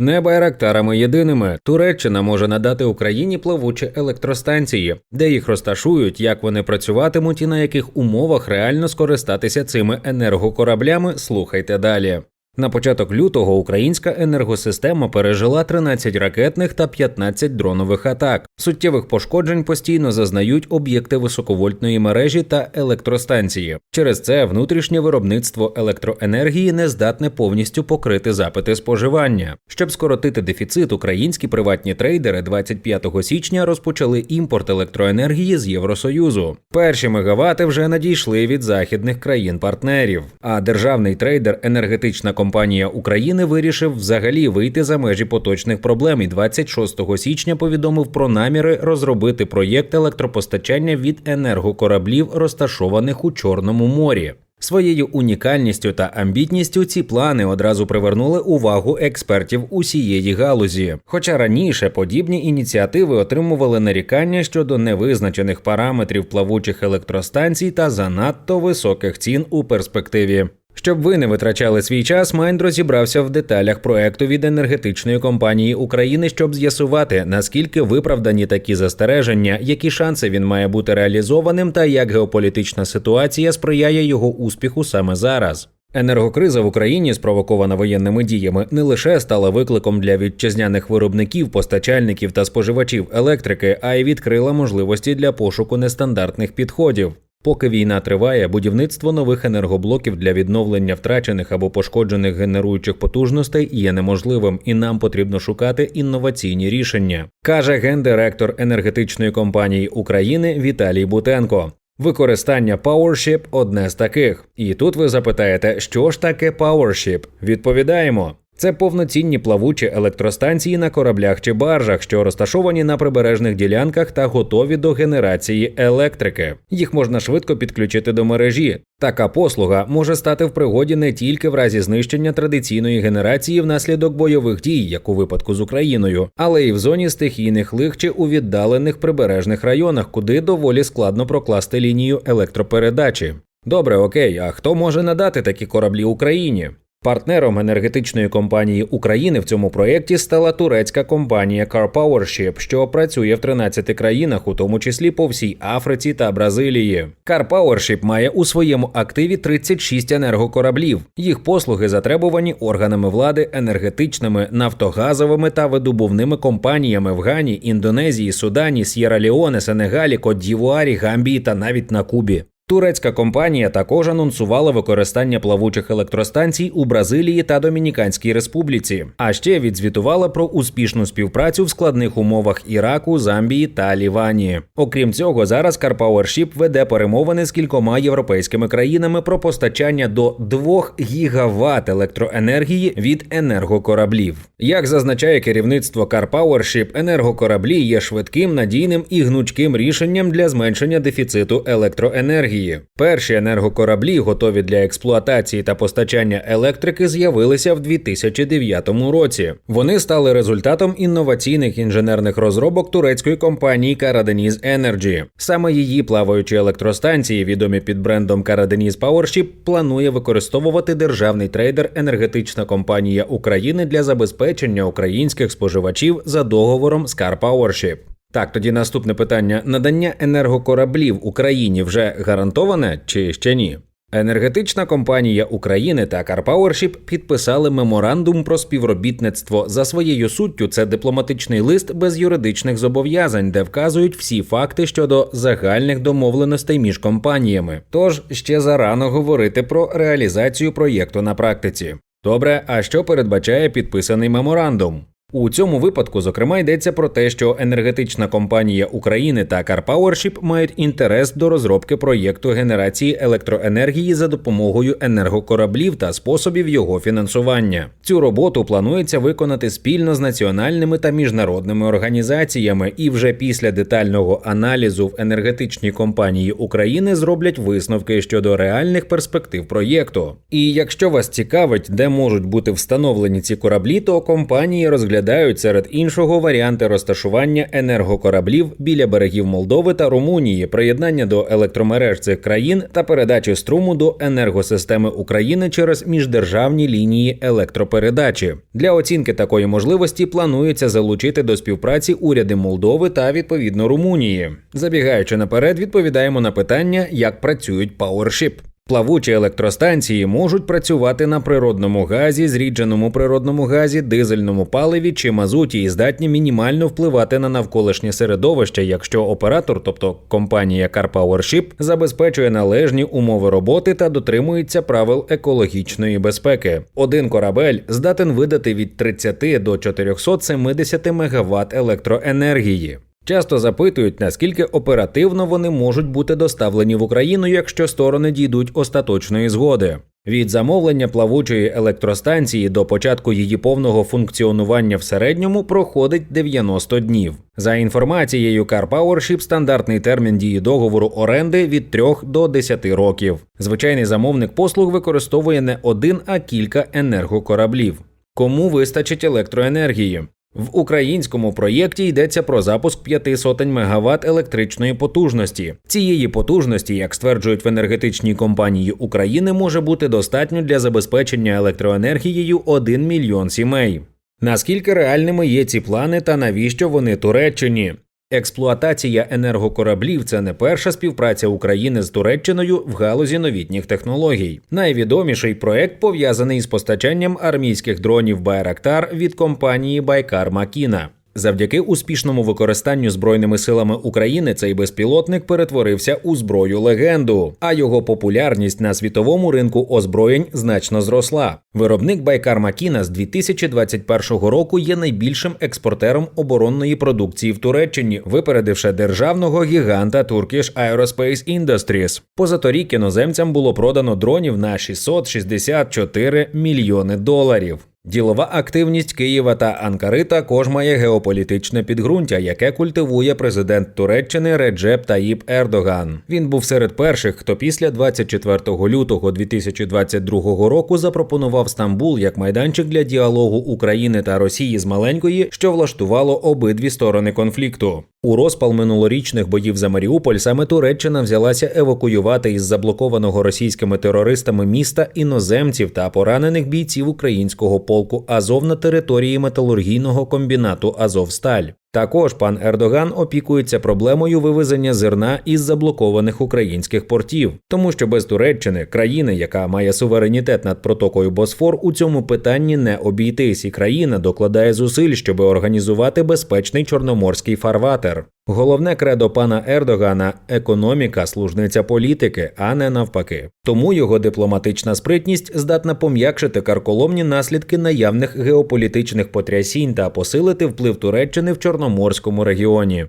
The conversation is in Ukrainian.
Не байрактарами єдиними Туреччина може надати Україні плавучі електростанції, де їх розташують, як вони працюватимуть і на яких умовах реально скористатися цими енергокораблями. Слухайте далі. На початок лютого українська енергосистема пережила 13 ракетних та 15 дронових атак. Суттєвих пошкоджень постійно зазнають об'єкти високовольтної мережі та електростанції. Через це внутрішнє виробництво електроенергії не здатне повністю покрити запити споживання. Щоб скоротити дефіцит, українські приватні трейдери 25 січня розпочали імпорт електроенергії з Євросоюзу. Перші мегавати вже надійшли від західних країн-партнерів. А державний трейдер енергетична компанія України вирішив взагалі вийти за межі поточних проблем і 26 січня повідомив про наміри розробити проєкт електропостачання від енергокораблів, розташованих у Чорному морі. Своєю унікальністю та амбітністю ці плани одразу привернули увагу експертів усієї галузі. Хоча раніше подібні ініціативи отримували нарікання щодо невизначених параметрів плавучих електростанцій та занадто високих цін у перспективі. Щоб ви не витрачали свій час, Майнд розібрався в деталях проекту від енергетичної компанії України, щоб з'ясувати, наскільки виправдані такі застереження, які шанси він має бути реалізованим, та як геополітична ситуація сприяє його успіху саме зараз. Енергокриза в Україні, спровокована воєнними діями, не лише стала викликом для вітчизняних виробників, постачальників та споживачів електрики, а й відкрила можливості для пошуку нестандартних підходів. Поки війна триває, будівництво нових енергоблоків для відновлення втрачених або пошкоджених генеруючих потужностей є неможливим, і нам потрібно шукати інноваційні рішення, каже гендиректор енергетичної компанії України Віталій Бутенко. Використання PowerShip – одне з таких. І тут ви запитаєте, що ж таке PowerShip? Відповідаємо. Це повноцінні плавучі електростанції на кораблях чи баржах, що розташовані на прибережних ділянках та готові до генерації електрики. Їх можна швидко підключити до мережі. Така послуга може стати в пригоді не тільки в разі знищення традиційної генерації внаслідок бойових дій, як у випадку з Україною, але й в зоні стихійних лих чи у віддалених прибережних районах, куди доволі складно прокласти лінію електропередачі. Добре, окей, а хто може надати такі кораблі Україні? Партнером енергетичної компанії України в цьому проєкті стала турецька компанія Car Powership, що працює в 13 країнах, у тому числі по всій Африці та Бразилії. Car Powership має у своєму активі 36 енергокораблів. Їх послуги затребувані органами влади, енергетичними, нафтогазовими та видобувними компаніями в Гані, Індонезії, Судані, С'єра Леоне, Сенегалі, Кот-Д'Івуарі, Гамбії та навіть на Кубі. Турецька компанія також анонсувала використання плавучих електростанцій у Бразилії та Домініканській Республіці, а ще відзвітувала про успішну співпрацю в складних умовах Іраку, Замбії та Лівані. Окрім цього, зараз Carpowership веде перемовини з кількома європейськими країнами про постачання до 2 гігават електроенергії від енергокораблів. Як зазначає керівництво Carpowership, енергокораблі є швидким, надійним і гнучким рішенням для зменшення дефіциту електроенергії енергії. Перші енергокораблі, готові для експлуатації та постачання електрики, з'явилися в 2009 році. Вони стали результатом інноваційних інженерних розробок турецької компанії Karadeniz Energy. Саме її плаваючі електростанції, відомі під брендом Karadeniz Powership, планує використовувати державний трейдер енергетична компанія України для забезпечення українських споживачів за договором з Car Powership. Так, тоді наступне питання: надання енергокораблів Україні вже гарантоване чи ще ні? Енергетична компанія України та Карпауершіп підписали меморандум про співробітництво. За своєю суттю, це дипломатичний лист без юридичних зобов'язань, де вказують всі факти щодо загальних домовленостей між компаніями. Тож ще зарано говорити про реалізацію проєкту на практиці. Добре, а що передбачає підписаний меморандум? У цьому випадку, зокрема, йдеться про те, що енергетична компанія України та Карпауершіп мають інтерес до розробки проєкту генерації електроенергії за допомогою енергокораблів та способів його фінансування. Цю роботу планується виконати спільно з національними та міжнародними організаціями, і вже після детального аналізу в енергетичній компанії України зроблять висновки щодо реальних перспектив проєкту. І якщо вас цікавить, де можуть бути встановлені ці кораблі, то компанії розглядають розглядають серед іншого варіанти розташування енергокораблів біля берегів Молдови та Румунії, приєднання до електромереж цих країн та передачі струму до енергосистеми України через міждержавні лінії електропередачі. Для оцінки такої можливості планується залучити до співпраці уряди Молдови та відповідно Румунії. Забігаючи наперед, відповідаємо на питання, як працюють PowerShip. Плавучі електростанції можуть працювати на природному газі, зрідженому природному газі, дизельному паливі чи мазуті і здатні мінімально впливати на навколишнє середовище, якщо оператор, тобто компанія CarPowerShip, забезпечує належні умови роботи та дотримується правил екологічної безпеки. Один корабель здатен видати від 30 до 470 МВт електроенергії. Часто запитують, наскільки оперативно вони можуть бути доставлені в Україну, якщо сторони дійдуть остаточної згоди. Від замовлення плавучої електростанції до початку її повного функціонування в середньому проходить 90 днів. За інформацією CarPowership, стандартний термін дії договору оренди від 3 до 10 років. Звичайний замовник послуг використовує не один, а кілька енергокораблів. Кому вистачить електроенергії? В українському проєкті йдеться про запуск п'яти сотень мегаватт електричної потужності. Цієї потужності, як стверджують в енергетичній компанії України, може бути достатньо для забезпечення електроенергією 1 мільйон сімей. Наскільки реальними є ці плани та навіщо вони Туреччині? Експлуатація енергокораблів це не перша співпраця України з Туреччиною в галузі новітніх технологій. Найвідоміший проект пов'язаний з постачанням армійських дронів Байрактар від компанії Байкар Макіна. Завдяки успішному використанню збройними силами України цей безпілотник перетворився у зброю легенду, а його популярність на світовому ринку озброєнь значно зросла. Виробник Байкар Макіна з 2021 року є найбільшим експортером оборонної продукції в Туреччині, випередивши державного гіганта Turkish Aerospace Industries. Позаторік іноземцям було продано дронів на 664 мільйони доларів. Ділова активність Києва та Анкари також має геополітичне підґрунтя, яке культивує президент Туреччини Реджеп Таїп Ердоган. Він був серед перших, хто після 24 лютого 2022 року запропонував Стамбул як майданчик для діалогу України та Росії з маленької, що влаштувало обидві сторони конфлікту. У розпал минулорічних боїв за Маріуполь саме Туреччина взялася евакуювати із заблокованого російськими терористами міста іноземців та поранених бійців українського полку Азов на території металургійного комбінату Азовсталь. Також пан Ердоган опікується проблемою вивезення зерна із заблокованих українських портів, тому що без Туреччини, країни, яка має суверенітет над протокою Босфор, у цьому питанні не обійтись, і країна докладає зусиль, щоб організувати безпечний чорноморський фарватер. Головне кредо пана Ердогана економіка, служниця політики, а не навпаки. Тому його дипломатична спритність здатна пом'якшити карколомні наслідки наявних геополітичних потрясінь та посилити вплив Туреччини в Чорноморському регіоні.